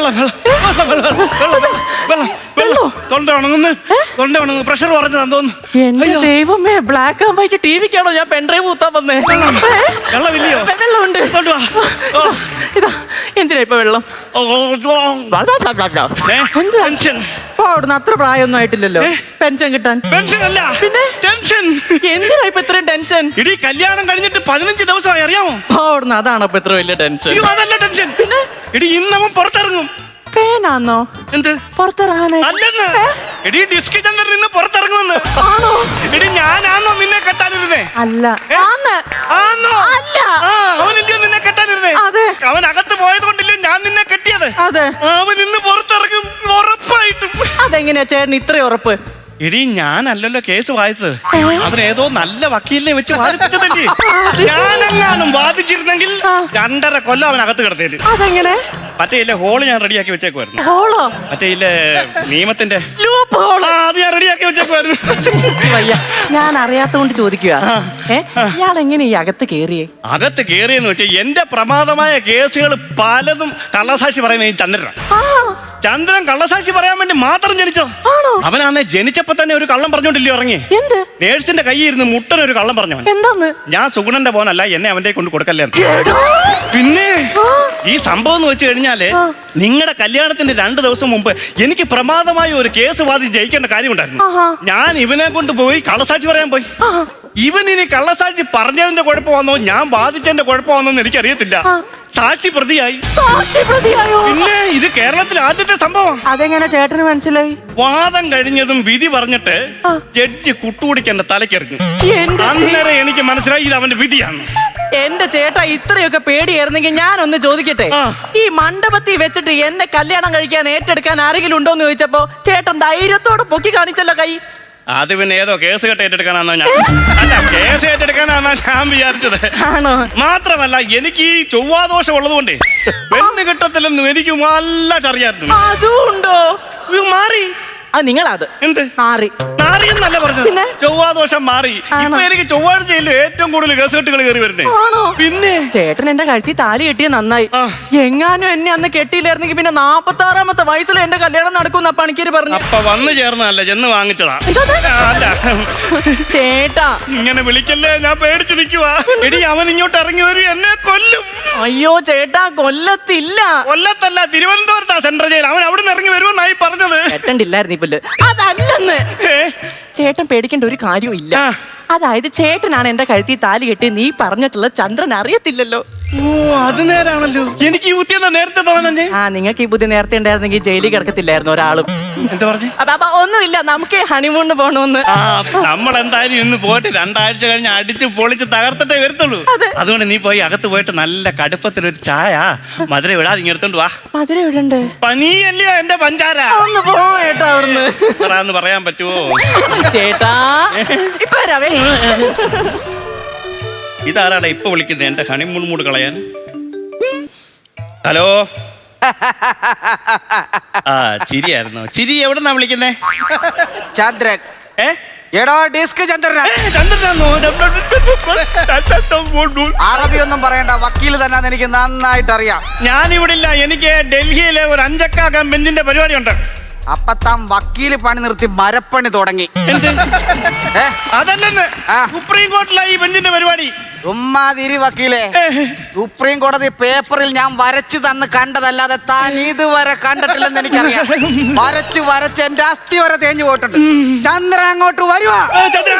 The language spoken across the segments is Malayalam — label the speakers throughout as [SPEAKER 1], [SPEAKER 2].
[SPEAKER 1] വെള്ളം വെള്ളം വെള്ളം വെള്ളം വെള്ളം വെള്ളം വെള്ളം തൊണ്ട ഉണങ്ങുന്നു തൊണ്ട ഉണങ്ങുന്നു പ്രഷർ കുറഞ്ഞതാന്ന് തോന്നുന്നു.
[SPEAKER 2] എന്റെ ദൈവമേ ബ്ലാക്ക് ആൻഡ് വൈറ്റ് ടി വിക്കാണോ ഞാൻ പെൺഡ്രൈവ് കൂത്താൻ വന്നേ?
[SPEAKER 1] വെള്ളമില്ലയോ?
[SPEAKER 2] വെള്ളമുണ്ട്. ഇതാ എന്തിനാ ഇപ്പൊ വെള്ളം?
[SPEAKER 1] ടെൻഷൻ.
[SPEAKER 2] അവിടുന്ന് അത്ര പ്രായമൊന്നും ആയിട്ടില്ലല്ലോ. പെൻഷൻ കിട്ടാൻ.
[SPEAKER 1] പെൻഷൻ അല്ല
[SPEAKER 2] പിന്നെ?
[SPEAKER 1] ടെൻഷൻ.
[SPEAKER 2] എന്തിനാ ഇപ്പൊ ഇത്രയും ടെൻഷൻ?
[SPEAKER 1] ഇടി കല്യാണം കഴിഞ്ഞിട്ട് പതിനഞ്ച് ദിവസമായി അറിയാമോ?
[SPEAKER 2] അവിടുന്ന് അതാണ് ഇപ്പൊ ഇത്ര വലിയ ടെൻഷൻ?
[SPEAKER 1] അതല്ല ടെൻഷൻ.
[SPEAKER 2] പിന്നെ?
[SPEAKER 1] ഇടി ഇന്നവൻ പുറത്തിറങ്ങും.
[SPEAKER 2] പേനാന്നോ?
[SPEAKER 1] എന്ത്?
[SPEAKER 2] പുറത്തിറങ്ങാനായി.
[SPEAKER 1] അല്ലെന്ന്. എടി ഡിസ്കി ചന്ദ്രൻ നിന്ന് പുറത്തിറങ്ങുമെന്ന്.
[SPEAKER 2] ആണോ?
[SPEAKER 1] എടി ഞാനാണോ നിന്നെ കെട്ടാനിരുന്നേ?
[SPEAKER 2] അല്ല? ആന്ന്.
[SPEAKER 1] ആന്നോ?
[SPEAKER 2] അല്ല.
[SPEAKER 1] ആ അവനല്ലയോ നിന്നെ കെട്ടാനിരുന്നേ?
[SPEAKER 2] അതെ.
[SPEAKER 1] അവൻ അകത്ത് പോയത് കൊണ്ടില്ലേ ഞാൻ നിന്നെ കെട്ടിയത്?
[SPEAKER 2] അതെ.
[SPEAKER 1] അവൻ ഇന്ന് പുറത്തിറങ്ങും ഉറപ്പായിട്ടും.
[SPEAKER 2] അതെങ്ങനെയാ ചേട്ടൻ ഇത്രയും ഉറപ്പ്?
[SPEAKER 1] എടി ഞാനല്ലല്ലോ കേസ് വായിച്ചത്. അവൻ ഏതോ നല്ല വക്കീലിനെ വെച്ച് വാദിപ്പിച്ചതല്ലേ? ഞാനെങ്ങാനും വാദിച്ചിരുന്നെങ്കിൽ രണ്ടര കൊല്ലം അവൻ അകത്ത് കിടത്തേൽ
[SPEAKER 2] അതെങ്ങനെ?
[SPEAKER 1] മറ്റേ ഇല്ല ഹോൾ ഞാൻ റെഡിയാക്കി വെച്ചേക്കുമായിരുന്നു
[SPEAKER 2] ഹോളോ
[SPEAKER 1] മറ്റേ ഇല്ലേ നിയമത്തിന്റെ
[SPEAKER 2] ലൂപ്പ്
[SPEAKER 1] ആ അത് ഞാൻ റെഡിയാക്കി വെച്ചേക്കുമായിരുന്നു
[SPEAKER 2] വയ്യ. ഞാൻ അറിയാത്തോണ്ട് ചോദിക്കുക ഏ? ഇയാൾ എങ്ങനെ ഈ അകത്ത് കേറിയേ?
[SPEAKER 1] അകത്ത് കേറിയെന്ന് വെച്ചാൽ എന്റെ പ്രമാദമായ കേസുകൾ പലതും കള്ളസാക്ഷി പറയുന്ന ഈ ചന്ദ്രനാണ്.
[SPEAKER 2] ആ.
[SPEAKER 1] ചന്ദ്രൻ കള്ളസാക്ഷി പറയാൻ വേണ്ടി മാത്രം ജനിച്ചോ
[SPEAKER 2] ആണോ?
[SPEAKER 1] അവനാണ് ജനിച്ചപ്പോ തന്നെ ഒരു കള്ളം പറഞ്ഞോണ്ടില്ലേ ഇറങ്ങി?
[SPEAKER 2] എന്ത്?
[SPEAKER 1] നേഴ്സിന്റെ കൈ ഇരുന്ന് മുട്ടൻ ഒരു കള്ളം പറഞ്ഞവൻ.
[SPEAKER 2] എന്താന്ന്?
[SPEAKER 1] ഞാൻ സുഗുണന്റെ പോനല്ല എന്നെ അവന്റെ കൊണ്ട് കൊടുക്കല്ലേ പിന്നെ ഈ സംഭവം എന്ന് വെച്ച്
[SPEAKER 2] കഴിഞ്ഞാൽ
[SPEAKER 1] നിങ്ങളുടെ കല്യാണത്തിന്റെ രണ്ട് ദിവസം മുമ്പ് എനിക്ക് പ്രമാദമായ ഒരു കേസ് വാദി ജയിക്കേണ്ട കാര്യമുണ്ടായിരുന്നു
[SPEAKER 2] ആഹാ.
[SPEAKER 1] ഞാൻ ഇവനെ കൊണ്ട് പോയി കള്ളസാക്ഷി പറയാൻ പോയി. ഇവൻ ഇനി കള്ളസാക്ഷി പറഞ്ഞതിന്റെ കുഴപ്പമാണോ ഞാൻ ബാധിച്ചതിന്റെ കുഴപ്പമാണോ എന്ന് എനിക്കറിയത്തില്ല. സാക്ഷി പ്രതിയായി
[SPEAKER 2] സാക്ഷി പ്രതിയായോ
[SPEAKER 1] പിന്നെ ഇത് കേരളത്തിൽ ആദ്യത്തെ സംഭവം.
[SPEAKER 2] അതെങ്ങനെ ചേട്ടന് മനസ്സിലായി?
[SPEAKER 1] വാദം കഴിഞ്ഞതും വിധി പറഞ്ഞിട്ട് ജഡ്ജി എന്റെ തലക്കെറിഞ്ഞു അന്നേരം എനിക്ക് മനസ്സിലായി ഇത് അവന്റെ വിധിയാണ്.
[SPEAKER 2] എന്റെ ചേട്ടാ ഇത്രയൊക്കെ പേടിയായിരുന്നെങ്കിൽ ഒന്ന് ചോദിക്കട്ടെ? ഈ മണ്ഡപത്തിൽ വെച്ചിട്ട് എന്നെ കല്യാണം കഴിക്കാൻ ഏറ്റെടുക്കാൻ ആരെങ്കിലും ഉണ്ടോ എന്ന് ചോദിച്ചപ്പോ ചേട്ടൻ ധൈര്യത്തോടെ പൊക്കി കാണിച്ചല്ലോ കൈ.
[SPEAKER 1] അത് പിന്നെ ഏതോ കേസ് കെട്ട് ഏറ്റെടുക്കാനാണോ ഞാൻ അല്ല കേസ് ഏറ്റെടുക്കാനാണോ ഞാൻ വിചാരിച്ചത്.
[SPEAKER 2] ആണോ?
[SPEAKER 1] മാത്രമല്ല എനിക്ക് ഈ ചൊവ്വാദോഷം ഉള്ളതുകൊണ്ടേ പെണ്ണ് കിട്ടത്തില്ലെന്നും എനിക്ക് നല്ല അറിയാറുണ്ട്
[SPEAKER 2] അതും ഉണ്ടോ?
[SPEAKER 1] ഇത് മാറി.
[SPEAKER 2] അത് നിങ്ങളത്.
[SPEAKER 1] എന്ത്?
[SPEAKER 2] മാറി
[SPEAKER 1] മാറിയെന്നല്ല പറഞ്ഞത്.
[SPEAKER 2] പിന്നെ?
[SPEAKER 1] ചൊവ്വാദോഷം മാറി? ഇപ്പൊ എനിക്ക് ചൊവ്വാഴ്ചയിൽ ഏറ്റവും കൂടുതൽ കേസ് കെട്ടുകൾ കയറി വരുന്നേ.
[SPEAKER 2] ആണോ?
[SPEAKER 1] പിന്നെ?
[SPEAKER 2] ചേട്ടൻ എന്റെ കഴുത്തി താലി കെട്ടിയ നന്നായി.
[SPEAKER 1] ആ.
[SPEAKER 2] എങ്ങാനും എന്നെ അന്ന് കെട്ടിയില്ലായിരുന്നെങ്കിൽ പിന്നെ നാപ്പത്തി ആറാമത്തെ വയസ്സിൽ എന്റെ കല്യാണം നടക്കുന്ന പണിക്കര് പറഞ്ഞു.
[SPEAKER 1] അപ്പൊ വന്നു ചേർന്നതല്ല ചെന്ന് വാങ്ങിച്ചതാ. ആ, അല്ല.
[SPEAKER 2] ചേട്ടാ.
[SPEAKER 1] ഇങ്ങനെ വിളിക്കല്ലേ? ഞാൻ പേടിച്ചു നിൽക്കുവാ എടി അവൻ ഇങ്ങോട്ട് ഇറങ്ങി വരും. എന്നെ കൊല്ലും.
[SPEAKER 2] അയ്യോ ചേട്ടാ കൊല്ലത്തില്ല.
[SPEAKER 1] കൊല്ലത്തല്ല തിരുവനന്തപുരത്താ സെൻട്രൽ ജയിൽ. അവൻ അവിടെ നിന്ന് ഇറങ്ങി വരുമെന്നായി പറഞ്ഞത്.
[SPEAKER 2] കെട്ടണ്ടില്ലായിരുന്നു പുല്ല് അതല്ലെന്ന്. ചേട്ടൻ പേടിക്കേണ്ട ഒരു കാര്യവും ഇല്ല.
[SPEAKER 1] ആ.
[SPEAKER 2] അതായത് ചേട്ടനാണ് എന്റെ കഴുത്തി താലി കെട്ടി നീ പറഞ്ഞിട്ടുള്ള ചന്ദ്രൻ അറിയത്തില്ലല്ലോ.
[SPEAKER 1] ഓ അത് നേരാണല്ലോ. എനിക്ക് ഈ ബുദ്ധി എന്താ നേരത്തെ
[SPEAKER 2] ആ നിങ്ങൾക്ക് ഈ ബുദ്ധി നേരത്തെ ഉണ്ടായിരുന്നെങ്കിൽ ജയിലിൽ കിടക്കത്തില്ലായിരുന്നു ഒരാളും.
[SPEAKER 1] എന്താ പറഞ്ഞു?
[SPEAKER 2] അപ്പൊ ഒന്നുമില്ല നമുക്ക് ഹണിമൂണിന് പോണോന്ന്.
[SPEAKER 1] നമ്മൾ എന്തായാലും ഇന്ന് പോയിട്ട് രണ്ടാഴ്ച കഴിഞ്ഞ് അടിച്ച് പൊളിച്ച് തകർത്തിട്ടേ വരത്തുള്ളൂ. അതുകൊണ്ട് നീ പോയി അകത്ത് പോയിട്ട് നല്ല കടുപ്പത്തിലൊരു ചായ മധുര വിടാതെ ഇങ്ങ് എടുത്തോണ്ട് വാ.
[SPEAKER 2] മധുര ഇടണ്ടേ?
[SPEAKER 1] പനിയല്ലയോ എന്റെ പഞ്ചാര?
[SPEAKER 2] ഒന്ന് പോ ചേട്ടാ അവിടുന്ന്.
[SPEAKER 1] പറയാൻ പറ്റുമോ
[SPEAKER 2] ചേട്ടാ ഇപ്പൊ വരാവേ.
[SPEAKER 1] ഇതാരാടാ ഇപ്പൊ വിളിക്കുന്നത്? എന്റെ ഹണിമൂൺ മൂഡ് കളയാൻ. ഹലോ? ആ ചിരിയായിരുന്നു. ചിരി എവിടെന്നാ വിളിക്കുന്നേ?
[SPEAKER 3] ചന്ദ്രൻ.
[SPEAKER 1] ഏ?
[SPEAKER 3] എടോ ഡിസ്ക്
[SPEAKER 1] ചന്ദ്രനാന്നോ?
[SPEAKER 3] അറബി ഒന്നും പറയണ്ട വക്കീൽ തന്നെ എനിക്ക് നന്നായിട്ട് അറിയാം
[SPEAKER 1] ഞാനിവിടില്ല. എനിക്ക് ഡൽഹിയിലെ ഒരു അഞ്ചക്കാക്കാൻ ബെഞ്ചിന്റെ പരിപാടി ഉണ്ട്
[SPEAKER 3] അപ്പൊ വക്കീൽ വക്കീൽ പണി നിർത്തി മരപ്പണി തുടങ്ങി. ഏ?
[SPEAKER 1] അതല്ലെന്ന്.
[SPEAKER 3] ആ.
[SPEAKER 1] സുപ്രീം കോർട്ടിലാ ഈ ബെഞ്ചിന്റെ പരിപാടി.
[SPEAKER 3] ഉമ്മാതിരി വക്കീലെ. സുപ്രീം കോടതി പേപ്പറിൽ ഞാൻ വരച്ചു തന്ന് കണ്ടതല്ലാതെ താൻ ഇതുവരെ കണ്ടിട്ടില്ലെന്ന് എനിക്കറിയാം. വരച്ച് വരച്ച് എന്റെ അസ്ഥി വരെ തേഞ്ഞു പോയിട്ടുണ്ട്. ചന്ദ്ര അങ്ങോട്ട് വരുവാ.
[SPEAKER 1] ഏ, ചന്ദ്ര.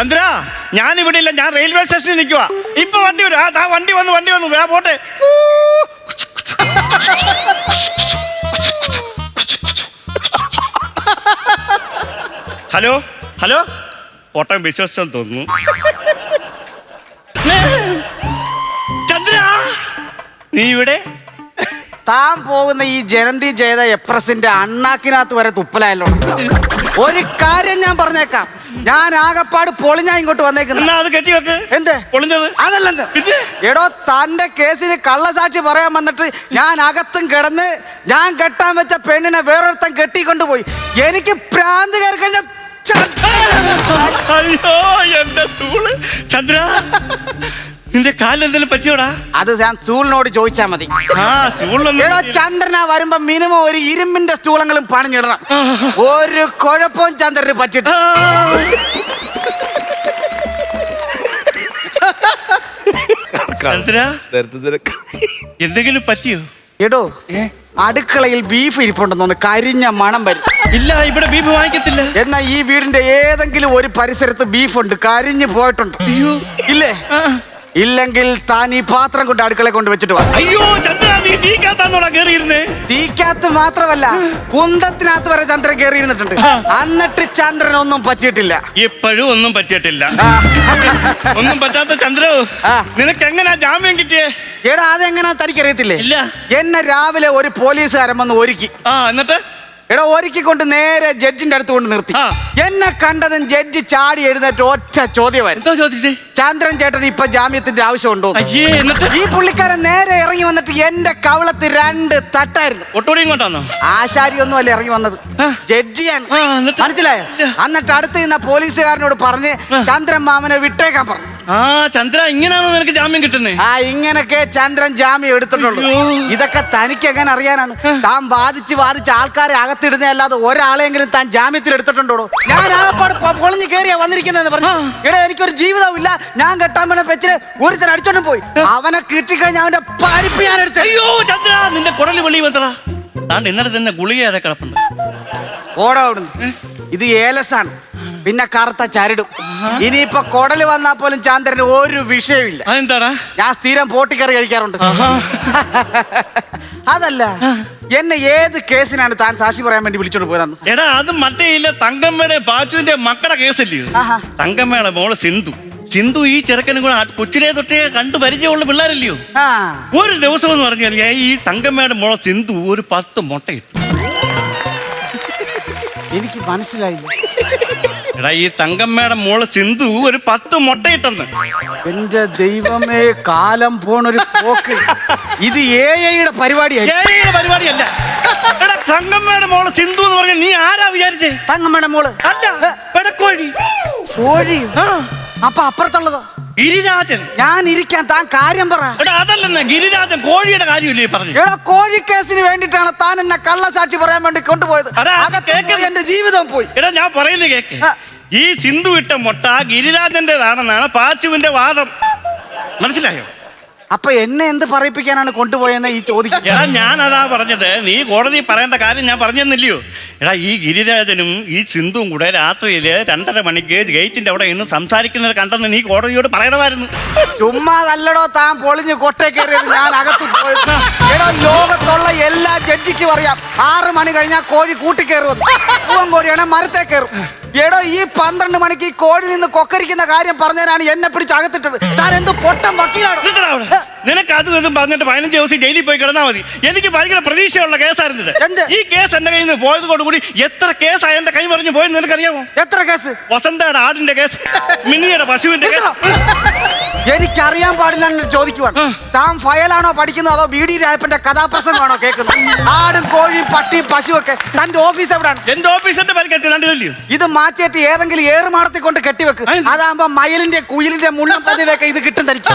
[SPEAKER 1] ചന്ദ്ര ഞാൻ ഇവിടെ ഇല്ല ഞാൻ റെയിൽവേ സ്റ്റേഷനിൽ നിൽക്കുക ഇപ്പൊ വണ്ടി വരും. ആ വണ്ടി വന്നു വണ്ടി വന്നു. വേ പോട്ടെ. Hello hello? ഓട്ടം വിശ്വസിച്ചെന്ന് തോന്നുന്നു. ചന്ദ്ര നീ ഇവിടെ?
[SPEAKER 3] താൻ പോകുന്ന ഈ ജനന്തി ജയത എപ്രസിന്റെ അണ്ണാക്കിനകത്ത് വരെ തുപ്പലായല്ലോ. ഒരു കാര്യം ഞാൻ പറഞ്ഞേക്കാം. ഞാൻ ആകപ്പാട് പൊളിഞ്ഞാ ഇങ്ങോട്ട് വന്നേക്കുന്നു
[SPEAKER 1] എന്നാ അത്
[SPEAKER 3] എന്ത്?
[SPEAKER 1] പൊളിഞ്ഞത്.
[SPEAKER 3] അതല്ലെന്ന്
[SPEAKER 1] പിന്നെ?
[SPEAKER 3] എടോ തന്റെ കേസിന് കള്ളസാക്ഷി പറയാൻ വന്നിട്ട് ഞാൻ അകത്തും കിടന്ന് ഞാൻ കെട്ടാൻ വെച്ച പെണ്ണിനെ വേറൊരുത്തൻ കെട്ടിക്കൊണ്ടുപോയി. എനിക്ക് പ്രാന്ത് കയറി കഴിഞ്ഞ
[SPEAKER 1] അയ്യോ എന്റെ ചന്ദ്ര. നിന്റെ കാലെന്തെങ്കിലും പറ്റിയോടാ?
[SPEAKER 3] അത് ഞാൻ സ്റ്റൂളിനോട് ചോദിച്ചാ മതി.
[SPEAKER 1] ആ സ്റ്റൂളിലൊന്നും
[SPEAKER 3] ചന്ദ്രനാ വരുമ്പോ മിനിമം ഒരു ഇരുമ്പിന്റെ സ്റ്റൂളെങ്കിലും പണിഞ്ഞിടണം. ഒരു കുഴപ്പവും ചന്ദ്രന് പറ്റിട്ട്.
[SPEAKER 1] ചന്ദ്ര? എന്തെങ്കിലും പറ്റിയോ?
[SPEAKER 3] എടോ അടുക്കളയിൽ ബീഫ് ഇരിപ്പുണ്ടെന്ന് കരിഞ്ഞ മണം വരും.
[SPEAKER 1] ഇല്ല ഇവിടെ ബീഫ് വാങ്ങിക്കത്തില്ല.
[SPEAKER 3] എന്നാ ഈ വീടിന്റെ ഏതെങ്കിലും ഒരു പരിസരത്ത് ബീഫ് ഉണ്ട് കരിഞ്ഞു പോയിട്ടുണ്ട്.
[SPEAKER 1] അയ്യോ.
[SPEAKER 3] ഇല്ലേ?
[SPEAKER 1] ആ.
[SPEAKER 3] ഇല്ലെങ്കിൽ താൻ ഈ പാത്രം കൊണ്ട് അടുക്കളെ കൊണ്ട് വെച്ചിട്ട് വാ.
[SPEAKER 1] അയ്യോ ചന്ദ്ര നീ തീക്കാത്താന്നോടാ കേറിയിരുന്നേ?
[SPEAKER 3] തീക്കകത്ത് മാത്രമല്ല കുന്തത്തിനകത്ത് വരെ ചന്ദ്രൻ കേറിയിരുന്നിട്ടുണ്ട്. എന്നിട്ട് ചന്ദ്രൻ ഒന്നും പറ്റിയിട്ടില്ല.
[SPEAKER 1] ഇപ്പോഴും ഒന്നും പറ്റിയിട്ടില്ല. ഒന്നും പറ്റാത്ത ചന്ദ്ര
[SPEAKER 3] ആ.
[SPEAKER 1] നിനക്ക് എങ്ങനാ ജാമ്യം കിട്ടിയേ?
[SPEAKER 3] എടാ അതെങ്ങനെ തനിക്കറിയത്തില്ലേ?
[SPEAKER 1] ഇല്ല.
[SPEAKER 3] എന്നെ രാവിലെ ഒരു പോലീസുകാരൻ വന്ന് ഒരുക്കി.
[SPEAKER 1] ആ എന്നിട്ട്?
[SPEAKER 3] എടാ ഒരുക്കിക്കൊണ്ട് നേരെ ജഡ്ജിന്റെ അടുത്ത് കൊണ്ട് നിർത്തി.
[SPEAKER 1] ആ.
[SPEAKER 3] എന്നെ കണ്ടതും ജഡ്ജി ചാടി എഴുന്നേറ്റ് ഒറ്റ ചോദ്യമായിരുന്നു
[SPEAKER 1] എന്തോ ചോദിച്ചേ
[SPEAKER 3] ചന്ദ്രൻ ചേട്ടൻ ഇപ്പൊ ജാമ്യത്തിന്റെ ആവശ്യമുണ്ടോ?
[SPEAKER 1] അയ്യേ എന്നിട്ട്?
[SPEAKER 3] ഈ പുള്ളിക്കാരൻ നേരെ ഇറങ്ങി വന്നിട്ട് എന്റെ കവളത്ത് രണ്ട് തട്ടായിരുന്നു.
[SPEAKER 1] കൊണ്ടാന്നോ
[SPEAKER 3] ആശാരി ഒന്നും അല്ല ഇറങ്ങി വന്നത്.
[SPEAKER 1] ആ.
[SPEAKER 3] ജഡ്ജിയാണ്.
[SPEAKER 1] ആ, എന്നിട്ട്?
[SPEAKER 3] മനസ്സിലായോ?
[SPEAKER 1] ഇല്ല.
[SPEAKER 3] എന്നിട്ട് അടുത്ത് നിന്ന പോലീസുകാരനോട് പറഞ്ഞ് ചന്ദ്രൻ മാമനെ വിട്ടേക്കാൻ പറഞ്ഞു.
[SPEAKER 1] ആ ചന്ദ്ര ഇങ്ങനെയാണോ നിനക്ക് ജാമ്യം കിട്ടുന്നേ?
[SPEAKER 3] ആ ഇങ്ങനൊക്കെ ചന്ദ്രൻ ജാമ്യം എടുത്തിട്ടുള്ളൂ.
[SPEAKER 1] അയ്യോ.
[SPEAKER 3] ഇതൊക്കെ തനിക്ക് എങ്ങനെ അറിയാനാണ് താൻ ബാധിച്ച് ബാധിച്ച് ആൾക്കാരെ അകത്തിടുന്ന അല്ലാതെ ഒരാളെങ്കിലും താൻ ജാമ്യത്തിൽ എടുത്തിട്ടുണ്ടോ ഞാൻ ആകപ്പാട് കൊളഞ്ഞു കയറിയാ വന്നിരിക്കുന്നതെന്ന് പറഞ്ഞു. ഇവിടെ എനിക്കൊരു ജീവിതവും ഇല്ല. ഞാൻ കെട്ടാൻ വേണ്ട പെച്ചിന് ഒരുത്തൻ അടിച്ചോണ്ടും പോയി. അവനെ കിട്ടിക്കഴിഞ്ഞാൽ അവന്റെ പരിപ്പ് ഞാൻ എടുത്തു.
[SPEAKER 1] അയ്യോ ചന്ദ്ര നിന്റെ കുടൽ വെളി വന്നടാ. താണ്ട് ഇന്നലെ തന്നെ ഗുളിക ഏറെ കിടപ്പുണ്ട്.
[SPEAKER 3] ഓടാ അവിടുന്ന്. ഇത് ഏലസാണ്. പിന്നെ കറുത്ത ചരടും. ഇനിയിപ്പൊ കൊടൽ വന്നാൽ പോലും ചാന്ദ്രന് ഒരു വിഷയമില്ല. ഞാൻ സ്ഥിരം പോട്ടിക്കറി കഴിക്കാറുണ്ട്. അതല്ല. എന്നെ ഏത് കേസിനാണ് താൻ സാക്ഷി പറയാൻ വേണ്ടി വിളിച്ചോണ്ട് പോയതെന്ന്?
[SPEAKER 1] എടാ അത് മറ്റേ ഇല്ല തങ്കമ്മയുടെ പാച്ചുവിന്റെ മക്കളുടെ
[SPEAKER 3] കേസല്ലേ.
[SPEAKER 1] തങ്കമ്മയുടെ മോൾ സിന്ധു. സിന്ധു ഈ ചെറുക്കനും കൂടെ കൊച്ചിലെ തൊട്ടേ കണ്ടു പരിചയമുള്ള പിള്ളേരല്ലയോ?
[SPEAKER 3] ആ.
[SPEAKER 1] ഒരു ദിവസം എന്ന് പറഞ്ഞാൽ ഈ തങ്കമ്മയുടെ മോളെ സിന്ധു ഒരു പത്ത് മുട്ടയിട്ടു
[SPEAKER 3] എനിക്ക് മനസ്സിലായില്ല.
[SPEAKER 1] എടാ ഈ തങ്കമ്മയുടെ മോൾ സിന്ധു ഒരു പത്ത് മുട്ടയിട്ടെന്ന്
[SPEAKER 3] എന്റെ ദൈവമേ കാലം പോണൊരു പോക്ക്. ഇത് എ ഐയുടെ പരിപാടിയായി.
[SPEAKER 1] പരിപാടിയല്ല. എടാ തങ്കമ്മയുടെ മോൾ സിന്ധു എന്ന് പറഞ്ഞ നീ ആരാ വിചാരിച്ചേ?
[SPEAKER 3] തങ്ങമ്മയുടെ മോൾ.
[SPEAKER 1] അല്ല പെടക്കോഴി
[SPEAKER 3] കോഴി?
[SPEAKER 1] ആ.
[SPEAKER 3] അപ്പൊ അപ്പുറത്തുള്ളതോ?
[SPEAKER 1] ഗിരിരാജൻ.
[SPEAKER 3] ഞാൻ ഇരിക്കാൻ താൻ കാര്യം പറ.
[SPEAKER 1] എടാ അതല്ലെന്ന് ഗിരിരാജൻ കോഴിയുടെ കാര്യമില്ലേ പറഞ്ഞു?
[SPEAKER 3] എടാ കോഴിക്കേസിന് വേണ്ടിട്ടാണ് താൻ എന്നെ കള്ളസാക്ഷി പറയാൻ വേണ്ടി കൊണ്ടുപോയത്.
[SPEAKER 1] അടാ, അത്
[SPEAKER 3] അകത്ത് പോയി
[SPEAKER 1] കേക്ക്.
[SPEAKER 3] എന്റെ ജീവിതം പോയി.
[SPEAKER 1] എടാ ഞാൻ പറയുന്നത് കേക്ക്.
[SPEAKER 3] ആ.
[SPEAKER 1] ഈ സിന്ധു ഇട്ട മുട്ട ഗിരിരാജന്റേതാണെന്നാണ് പാച്ചുവിന്റെ വാദം. മനസ്സിലായോ?
[SPEAKER 3] അപ്പൊ എന്നെ എന്ത് പറയിപ്പിക്കാനാണ് കൊണ്ടുപോയെന്ന് ഈ ചോദിക്കും
[SPEAKER 1] എടാ ഞാൻ അതാ പറഞ്ഞത്. നീ കോടതി പറയേണ്ട കാര്യം ഞാൻ പറഞ്ഞെന്നില്ലയോ? എടാ ഈ ഗിരിരാജനും ഈ സിന്ധുവും കൂടെ രാത്രിയിൽ രണ്ടര മണിക്ക് ഗേറ്റിന്റെ അവിടെ ഇന്ന് സംസാരിക്കുന്നത് കണ്ടെന്ന് നീ കോടതിയോട് പറയണമായിരുന്നു.
[SPEAKER 3] ചുമ്മാതല്ലടോ താൻ പൊളിഞ്ഞ് കൊട്ടേ കയറിയത് ഞാൻ അകത്ത് പോയത്. എടോ ലോകത്തുള്ള എല്ലാ ജഡ്ജിക്കും അറിയാം. ആറ് മണി കഴിഞ്ഞാൽ കോഴി കൂട്ടി കയറും പൂവൻ കോഴിയാണെ മരത്തെ കയറും എടോ ഈ പന്ത്രണ്ട് മണിക്ക് ഈ കോഴി നിന്ന് കൊക്കരിക്കുന്ന കാര്യം പറഞ്ഞതിനാണ് എന്നെ പിടിച്ച് അകത്തിട്ടത്. താൻ എന്ത് പൊട്ടം വക്കീലാണ്.
[SPEAKER 1] നിനക്ക് അതും ഇതും പറഞ്ഞിട്ട് പതിനഞ്ച് ദിവസം ജയിലിൽ പോയി കിടന്നാൽ മതി. എനിക്ക് ഭയങ്കര പ്രതീക്ഷയുള്ള കേസായിരുന്നു
[SPEAKER 3] എന്ത്?
[SPEAKER 1] ഇത് ഈ കേസ് എന്റെ കയ്യിൽ നിന്ന് പോയതോടുകൂടി എത്ര കേസാണ് എന്റെ കൈ പറഞ്ഞു പോയെന്ന് നിനക്കറിയാമോ?
[SPEAKER 3] എത്ര കേസ്?
[SPEAKER 1] വസന്തയുടെ ആടിന്റെ കേസ് മിനിയുടെ പശുവിന്റെ കേസ്.
[SPEAKER 3] എനിക്കറിയാൻ പാടില്ല ചോദിക്കുവാണ്. താൻ ഫയലാണോ പഠിക്കുന്നത് അതോ ബി ഡി രായപ്പന്റെ കഥാപ്രസംഗമാണോ കേൾക്കുന്നത്? ആടും കോഴിയും പട്ടിയും പശുവൊക്കെ തന്റെ ഓഫീസ് എവിടെയാണ്
[SPEAKER 1] എന്റെ ഓഫീസിന്റെ പരിക്കത്തി കണ്ടില്ലയോ
[SPEAKER 3] ഇത് മാറ്റിയിട്ട് ഏതെങ്കിലും ഏറുമാടത്തിൽ കൊണ്ട് കെട്ടിവെക്ക്? അതാകുമ്പോ മയിലിന്റെ കുയിലിന്റെ മുള്ളപ്പതിയുടെ ഒക്കെ ഇത് കിട്ടും തനിക്ക്.